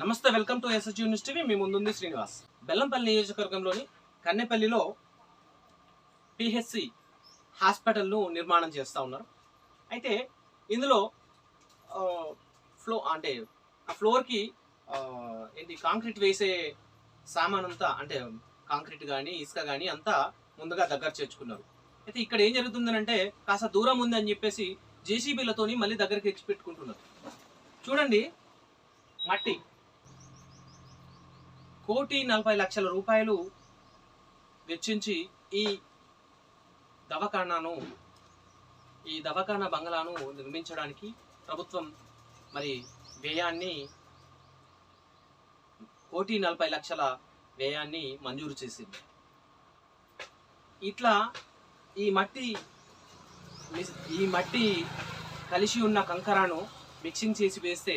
నమస్తే welcome to SSG news TV మీ ముందుంది శ్రీనివాస్. బెల్లంపల్లి నియోజకవర్గంలోని కన్నెపల్లిలో పిహెచ్సి హాస్పిటల్ను నిర్మాణం చేస్తూ ఉన్నారు. అయితే ఇందులో ఫ్లో అంటే ఆ ఫ్లోర్కి ఏంటి కాంక్రీట్ వేసే సామాన్ అంతా అంటే కాంక్రీట్ కానీ ఇసుక కానీ అంతా ముందుగా దగ్గర చేర్చుకున్నారు. అయితే ఇక్కడ ఏం జరుగుతుందనంటే కాస్త దూరం ఉంది అని చెప్పేసి జేసీబీలతోని మళ్ళీ దగ్గరికి తెచ్చి చూడండి మట్టి. కోటి నలభై లక్షల రూపాయలు వెచ్చించి ఈ దవాఖానాను ఈ దవాఖానా బంగ్లాను నిర్మించడానికి ప్రభుత్వం మరి వ్యయాన్ని కోటి నలభై లక్షల వ్యయాన్ని మంజూరు చేసింది. ఇట్లా ఈ మట్టి ఈ మట్టి కలిసి ఉన్న కంకరాను మిక్సింగ్ చేసి వేస్తే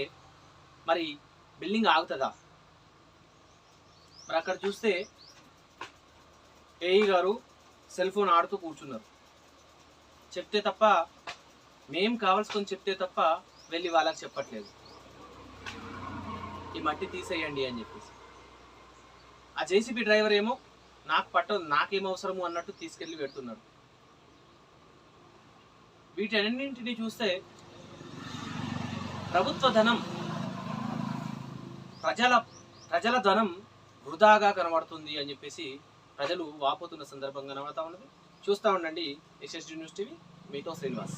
మరి బిల్డింగ్ ఆగుతుందా? మరి అక్కడ చూస్తే ఏఈ గారు సెల్ ఫోన్ ఆడుతూ కూర్చున్నారు. చెప్తే తప్ప మేం కావాల్సుకొని చెప్తే తప్ప వెళ్ళి వాళ్ళకి చెప్పట్లేదు. ఈ మట్టి తీసేయండి అని చెప్పేసి. ఆ జేసీబీ డ్రైవర్ ఏమో నాకు పట్ట నాకేం అవసరము అన్నట్టు తీసుకెళ్ళి పెడుతున్నాడు. వీటన్నింటినీ చూస్తే ప్రభుత్వ ధనం ప్రజల ప్రజల ధనం వృధాగా కనబడుతుంది అని చెప్పేసి ప్రజలు వాపోతున్న సందర్భంగా కనబడతా ఉన్నది. చూస్తూ ఉండండి ఎస్ఎస్డి న్యూస్ టీవీ మీతో శ్రీనివాస్.